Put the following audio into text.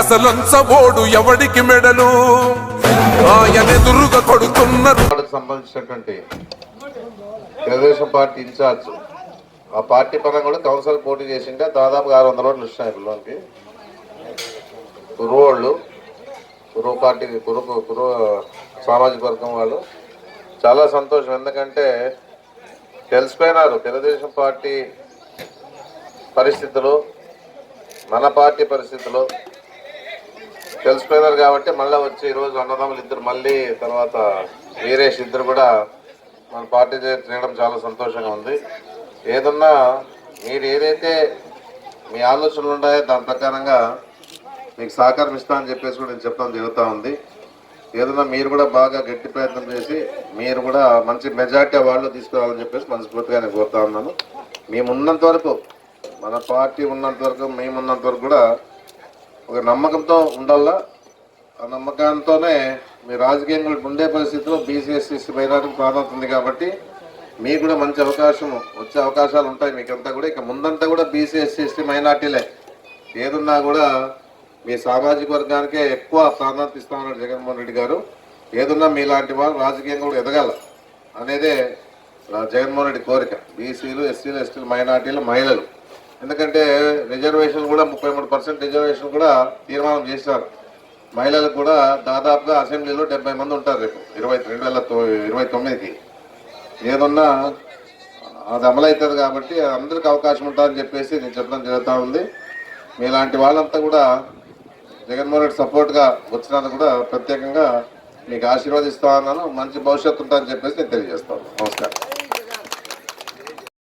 అసలంచబోడు ఎవడికి మెడలు? ఆయనెదురుగా కొడుతున్నారు. సంబంధించినటువంటి తెలుగుదేశం పార్టీ ఇన్ఛార్జ్. ఆ పార్టీ పరంగా కూడా కౌన్సిల్ పోటీ చేసింటే దాదాపుగా ఆరు వందల ఓట్లు వచ్చినాయి పిల్లలకి. కురువాళ్ళు కురు పార్టీ కురు కురు సామాజిక వర్గం వాళ్ళు చాలా సంతోషం. ఎందుకంటే తెలిసిపోయినారు తెలుగుదేశం పార్టీ పరిస్థితులు మన పార్టీ పరిస్థితులు. కలిసిపోయినారు కాబట్టి మళ్ళీ వచ్చి ఈరోజు అన్నదమ్ములు ఇద్దరు మళ్ళీ తర్వాత వీరేష్ ఇద్దరు కూడా మన పార్టీ చేయడం చాలా సంతోషంగా ఉంది. ఏదన్నా మీరు ఏదైతే మీ ఆలోచనలు ఉన్నాయో దాని ప్రకారంగా మీకు సహకారం ఇస్తా అని చెప్పేసి కూడా నేను చెప్పడం జరుగుతూ ఉంది. ఏదన్నా మీరు కూడా బాగా గట్టి ప్రయత్నం చేసి మీరు కూడా మంచి మెజార్టీ వాళ్ళు తీసుకురావాలని చెప్పేసి మనస్ఫూర్తిగా నేను కోరుతా ఉన్నాను. మేము ఉన్నంత వరకు మన పార్టీ ఉన్నంత వరకు మేము ఉన్నంత వరకు కూడా ఒక నమ్మకంతో ఉండాలా. ఆ నమ్మకంతోనే మీ రాజకీయంగా ఉండే పరిస్థితిలో బీసీఎస్సీసీ మైనార్టీకి ప్రాధాన్యత ఉంది కాబట్టి మీకు కూడా మంచి అవకాశం వచ్చే అవకాశాలు ఉంటాయి మీకంతా కూడా. ఇక ముందంతా కూడా బీసీఎస్సీసీ మైనార్టీలే. ఏదున్నా కూడా మీ సామాజిక వర్గానికే ఎక్కువ ప్రాధాన్యత ఇస్తామన్నారు జగన్మోహన్ రెడ్డి గారు. ఏదున్నా మీలాంటి వారు రాజకీయంగా కూడా ఎదగాల అనేదే జగన్మోహన్ రెడ్డి కోరిక. బీసీలు ఎస్సీలు ఎస్టీలు మైనార్టీలు మహిళలు. ఎందుకంటే రిజర్వేషన్ కూడా ముప్పై మూడు పర్సెంట్ రిజర్వేషన్ కూడా తీర్మానం చేశారు. మహిళలకు కూడా దాదాపుగా అసెంబ్లీలో డెబ్బై మంది ఉంటారు రేపు ఇరవై రెండు వేల తొ- ఇరవై తొమ్మిదికి. ఏదన్నా అది అమలవుతుంది కాబట్టి అందరికి అవకాశం ఉంటుందని చెప్పేసి నేను చెప్పడం జరుగుతూ ఉంది. మీలాంటి వాళ్ళంతా కూడా జగన్మోహన్ రెడ్డి సపోర్ట్గా వచ్చినందుకు కూడా ప్రత్యేకంగా మీకు ఆశీర్వదిస్తా ఉన్నాను. మంచి భవిష్యత్తు ఉంటుందని చెప్పేసి నేను తెలియజేస్తాను నమస్కారం.